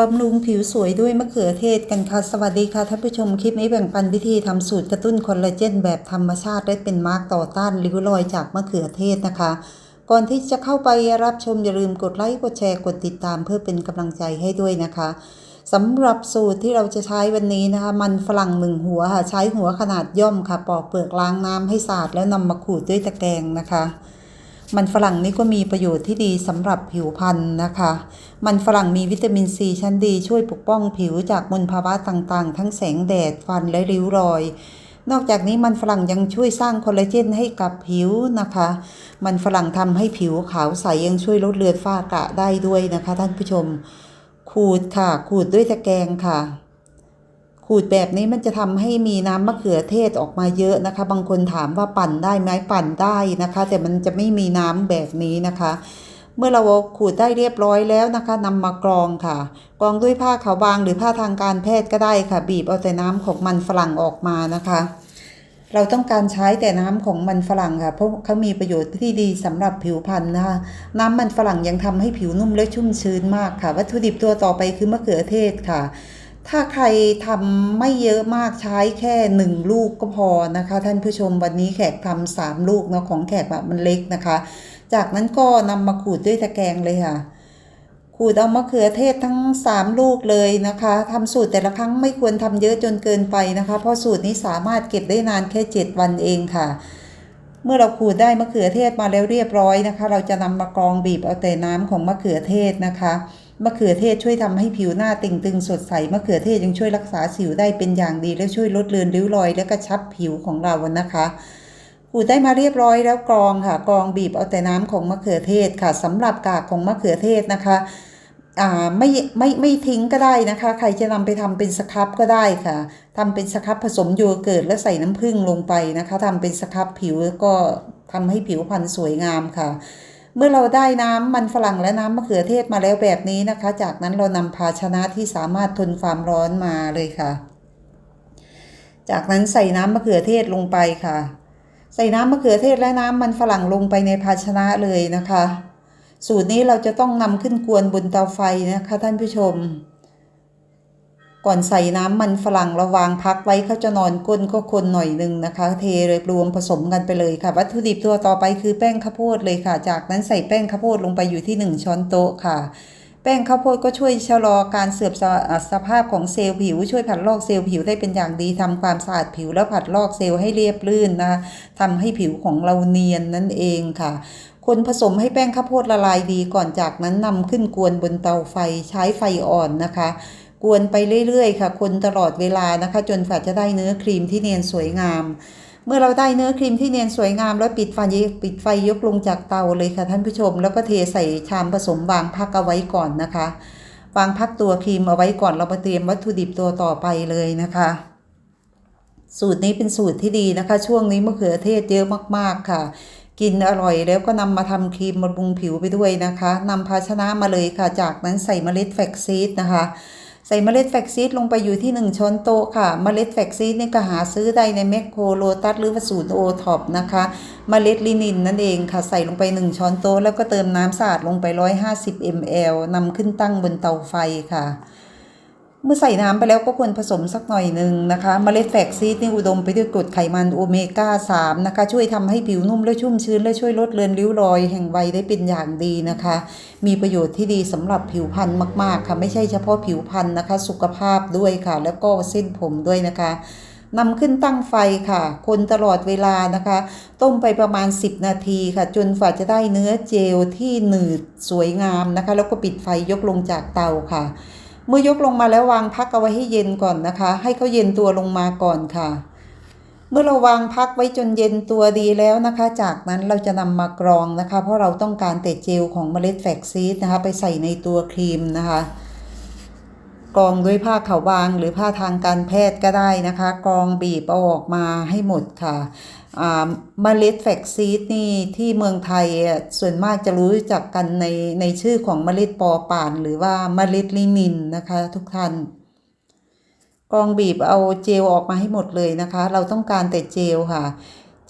บำรุงผิวสวยด้วยมะเขือเทศกันค่ะ สวัสดีค่ะท่านผู้ชมคลิปนี้แบ่งปันวิธีทำสูตรกระตุ้นคอลลาเจนแบบธรรมชาติได้เป็นมาร์กต่อต้านริ้วรอยจากมะเขือเทศนะคะ ก่อนที่จะเข้าไปรับชมอย่าลืมกดไลค์กดแชร์กดติดตามเพื่อเป็นกำลังใจให้ด้วยนะคะสำหรับสูตรที่เราจะใช้วันนี้นะคะ มันฝรั่งหนึ่งหัวค่ะใช้หัวขนาดย่อมค่ะปอกเปลือกล้างน้ำให้สะอาดแล้วนำมาขูดด้วยตะแกรงนะคะ มันฝรั่งนี่ก็มีประโยชน์ที่ดีสำหรับผิวพรรณนะคะ มันฝรั่งมีวิตามินซีชั้นดีช่วยปกป้องผิวจากมลภาวะต่างๆ ทั้งแสงแดดฟันและริ้วรอย นอกจากนี้มันฝรั่งยังช่วยสร้างคอลลาเจนให้กับผิวนะคะ มันฝรั่งทำให้ผิวขาวใสยังช่วยลดเลือนฝ้ากระได้ด้วยนะคะ ท่านผู้ชม ขูดค่ะ ขูดด้วยตะแกรงค่ะ ขูดแบบนี้มันจะทำให้มีน้ำมะเขือเทศออกมาเยอะนะคะ บางคนถามว่าปั่นได้ไหมปั่นได้นะคะ แต่มันจะไม่มีน้ำแบบนี้นะคะ เมื่อเราขูดได้เรียบร้อยแล้วนะคะนำมากรองค่ะ กรองด้วยผ้าขาวบางหรือผ้าทางการแพทย์ก็ได้ค่ะ บีบเอาแต่น้ำของมันฝรั่งออกมานะคะ เราต้องการใช้แต่น้ำของมันฝรั่งค่ะ เพราะเขามีประโยชน์ที่ดีสำหรับผิวพรรณนะคะ น้ำมันฝรั่งยังทำให้ผิวนุ่มและชุ่มชื้นมากค่ะ วัตถุดิบตัวต่อไปคือมะเขือเทศค่ะ ถ้าใครทำไม่เยอะมากใช้แค่หนึ่งลูกก็พอนะคะ ท่านผู้ชมวันนี้แขกทำสามลูกเนาะของแขกแบบมันเล็กนะคะ จากนั้นก็นำมาขูดด้วยตะแกรงเลยค่ะ ขูดเอามะเขือเทศทั้ง3ลูกเลยนะคะทำสูตรแต่ละครั้งไม่ควรทำเยอะจนเกินไปนะคะ เพราะสูตรนี้สามารถเก็บได้นานแค่7วันเองค่ะ เมื่อเราขูดได้มะเขือเทศมาแล้วเรียบร้อยนะคะ เราจะนำมากรองบีบเอาแต่น้ำของมะเขือเทศนะคะ มะเขือเทศช่วยทำให้ผิวหน้าเต่งตึงสดใสมะเขือเทศยังช่วยรักษาสิวได้เป็นอย่างดี และช่วยลดเลือนริ้วรอย และกระชับผิวของเรานะคะขูดได้มาเรียบร้อยแล้วกรองค่ะกรองบีบเอาแต่น้ำของมะเขือเทศค่ะสำหรับกากของมะเขือเทศนะคะอ่าไม่ไม่ไม่ทิ้งก็ได้นะคะ ใครจะนำไปทำเป็นสครับก็ได้ค่ะทำเป็นสครับผสมโยเกิร์ตและใส่น้ำผึ้งลงไปนะคะทำเป็นสครับผิวก็ทำให้ผิวพรรณสวยงามค่ะ เมื่อเราได้น้ำมันฝรั่งและน้ำมะเขือเทศมาแล้วแบบนี้นะคะ จากนั้นเรานำภาชนะที่สามารถทนความร้อนมาเลยค่ะ จากนั้นใส่น้ำมะเขือเทศลงไปค่ะ ใส่น้ำมะเขือเทศและน้ำมันฝรั่งลงไปในภาชนะเลยนะคะ สูตรนี้เราจะต้องนำขึ้นกวนบนเตาไฟนะคะท่านผู้ชม ก่อนใส่น้ำมันฝรั่งระวางพักไว้เขาจะนอนก้นก็คนหน่อยหนึ่งนะคะ เทเลยรวมผสมกันไปเลยค่ะ วัตถุดิบตัวต่อไปคือแป้งข้าวโพดเลยค่ะ จากนั้นใส่แป้งข้าวโพดลงไปอยู่ที่ 1 ช้อนโต๊ะค่ะ แป้งข้าวโพดก็ช่วยชะลอการเสื่อมสสภาพของเซลล์ผิว ช่วยผัดลอกเซลล์ผิวได้เป็นอย่างดีทำความสะอาดผิวแล้วผัดลอกเซลล์ให้เรียบลื่นนะคะทำให้ผิวของเราเนียนนั่นเองค่ะคนผสมให้แป้งข้าวโพดละลายดีก่อนจากนั้นนำขึ้นกวนบนเตาไฟใช้ไฟอ่อนนะคะ กวนไปเรื่อยๆ ค่ะ คนตลอดเวลานะคะ จนกว่าจะได้เนื้อครีมที่เนียนสวยงาม เมื่อเราได้เนื้อครีมที่เนียนสวยงาม แล้วปิดไฟปิดไฟยกลงจากเตาเลยค่ะท่านผู้ชม แล้วก็เทใส่ชามผสมวางพักเอาไว้ก่อนนะคะ วางพักตัวครีมเอาไว้ก่อนเรามาเตรียมวัตถุดิบตัวต่อไปเลยนะคะ สูตรนี้เป็นสูตรที่ดีนะคะ ช่วงนี้มะเขือเทศเยอะมากๆค่ะกินอร่อยแล้วก็นำมาทำครีมบำรุงผิวไปด้วยนะคะนำภาชนะมาเลยค่ะ จากนั้นใส่เมล็ดแฟกซีดนะคะ ใส่เมล็ดแฟกซีดลงไปอยู่ที่ 1 ช้อนโต๊ะค่ะ เมล็ดแฟกซีดนี่ก็หาซื้อได้ในแมคโครโลตัสหรือว่าสูตรโอท็อปนะคะ เมล็ดลินินนั่นเองค่ะ ใส่ลงไป 1 ช้อนโต๊ะแล้วก็เติมน้ำสะอาดลงไป 150 ml นำขึ้นตั้งบนเตาไฟค่ะ เมื่อใส่น้ำไปแล้วก็ควรผสมสักหน่อยหนึ่งนะคะมเมล็ดแฟกซีดนี่อุดมไปด้วยกรดไขมันโอเมก้า 3 นะคะ ช่วยทำให้ผิวนุ่มและชุ่มชื้น และช่วยลดเลือนริ้วรอยแห่งวัยได้เป็นอย่างดีนะคะ มีประโยชน์ที่ดีสำหรับผิวพรรณมากๆ ค่ะไม่ใช่เฉพาะผิวพรรณนะคะ สุขภาพด้วยค่ะ แล้วก็เส้นผมด้วยนะคะนำขึ้นตั้งไฟค่ะ คนตลอดเวลานะคะ ต้มไปประมาณ 10 นาทีค่ะ จนฝ่าจะได้เนื้อเจลที่หนืดสวยงามนะคะ แล้วก็ปิดไฟยกลงจากเตาค่ะ เมื่อยกลงมาแล้ววางพักเอาไว้ให้เย็นก่อนนะคะ ให้เขาเย็นตัวลงมาก่อนค่ะ เมื่อเราวางพักไว้จนเย็นตัวดีแล้วนะคะ จากนั้นเราจะนำมากรองนะคะ เพราะเราต้องการแต่เจลของเมล็ดแฟกซีดนะคะ ไปใส่ในตัวครีมนะคะกรองด้วยผ้าขาวบางหรือผ้าทางการแพทย์ก็ได้นะคะกรองบีบเอาออกมาให้หมดค่ะ เมล็ดแฟกซีดนี่ที่เมืองไทยอะส่วนมากจะรู้จักกันในในชื่อของเมล็ดปอป่าน หรือว่าเมล็ดลินินนะคะทุกท่านกองบีบเอาเจลออกมาให้หมดเลยนะคะ เราต้องการแต่เจลค่ะ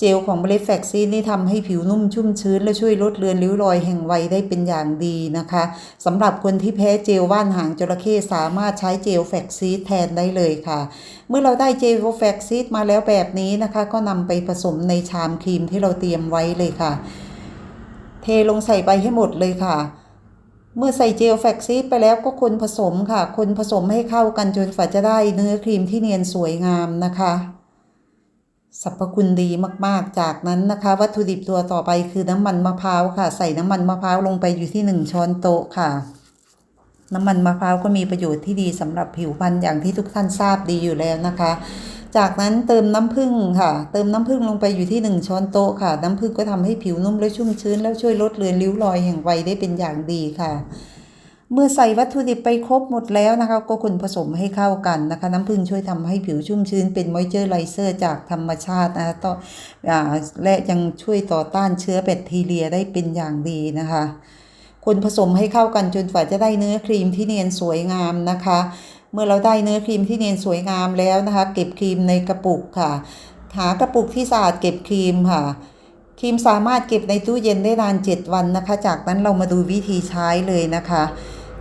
เจลของเมล็ดแฟกซีนี่ทำให้ผิวนุ่มชุ่มชื้น และช่วยลดเลือนริ้วรอยแห่งวัยได้เป็นอย่างดีนะคะสำหรับคนที่แพ้เจลว่านหางจระเข้สามารถใช้เจลแฟกซีแทนได้เลยค่ะ เมื่อเราได้เจลแฟกซีมาแล้วแบบนี้นะคะ ก็นำไปผสมในชามครีมที่เราเตรียมไว้เลยค่ะ เทลงใส่ไปให้หมดเลยค่ะเมื่อใส่เจลแฟกซีไปแล้วก็คนผสมค่ะ คนผสมให้เข้ากันจนฝ่าจะได้เนื้อครีมที่เนียนสวยงามนะคะ สรรพคุณดีมากๆ จากนั้นนะคะ วัตถุดิบตัวต่อไปคือน้ำมันมะพร้าวค่ะ ใส่น้ำมันมะพร้าวลงไปอยู่ที่1ช้อนโต๊ะค่ะ น้ำมันมะพร้าวก็มีประโยชน์ที่ดีสำหรับผิวพรรณอย่างที่ทุกท่านทราบดีอยู่แล้วนะคะ จากนั้นเติมน้ำผึ้งค่ะ เติมน้ำผึ้งลงไปอยู่ที่1ช้อนโต๊ะค่ะ น้ำผึ้งก็ทำให้ผิวนุ่มและชุ่มชื้น แล้วช่วยลดเลือนริ้วรอยแห่งวัยได้เป็นอย่างดีค่ะ เมื่อใส่วัตถุดิบไปครบหมดแล้วนะคะ ก็คนผสมให้เข้ากันนะคะ น้ำผึ้งช่วยทำให้ผิวชุ่มชื้นเป็นมอยเจอร์ไลเซอร์จากธรรมชาตินะคะต่ออ่าและยังช่วยต่อต้านเชื้อแบคทีเรียได้เป็นอย่างดีนะคะ คนผสมให้เข้ากันจนกว่าจะได้เนื้อครีมที่เนียนสวยงามนะคะ เมื่อเราได้เนื้อครีมที่เนียนสวยงามแล้วนะคะ เก็บครีมในกระปุกค่ะ หากระปุกที่สะอาดเก็บครีมค่ะครีมสามารถเก็บในตู้เย็นได้นาน 7 วันนะคะ จากนั้นเรามาดูวิธีใช้เลยนะคะ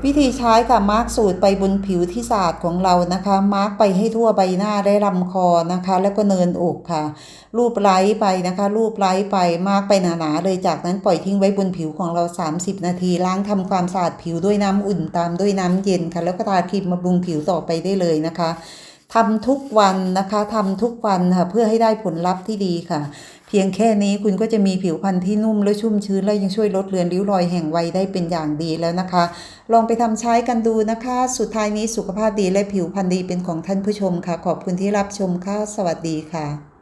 วิธีใช้ค่ะมาร์กสูตรไปบนผิวที่สะอาดของเรานะคะ มาร์กไปให้ทั่วใบหน้าได้ลำคอนะคะ แล้วก็เนินอกค่ะ รูปไล้ไปนะคะ รูปไล้ไปมาร์กไปหนาๆเลยจากนั้นปล่อยทิ้งไว้บนผิวของเรา 30 นาที ล้างทำความสะอาดผิวด้วยน้ำอุ่นตามด้วยน้ำเย็นค่ะ แล้วก็ทาครีมบำรุงผิวต่อไปได้เลยนะคะทำทุกวันนะคะทำทุกวันค่ะเพื่อให้ได้ผลลัพธ์ที่ดีค่ะ พียงแค่นี้คุณก็จะมีผิวพรรณที่นุ่มและชุ่มชื้นและยังช่วยลดเลือนริ้วรอยแห่งวัยได้เป็นอย่างดีแล้วนะคะ ลองไปทำใช้กันดูนะคะ สุดท้ายนี้สุขภาพดีและผิวพรรณดีเป็นของท่านผู้ชมค่ะ ขอบคุณที่รับชมค่ะ สวัสดีค่ะ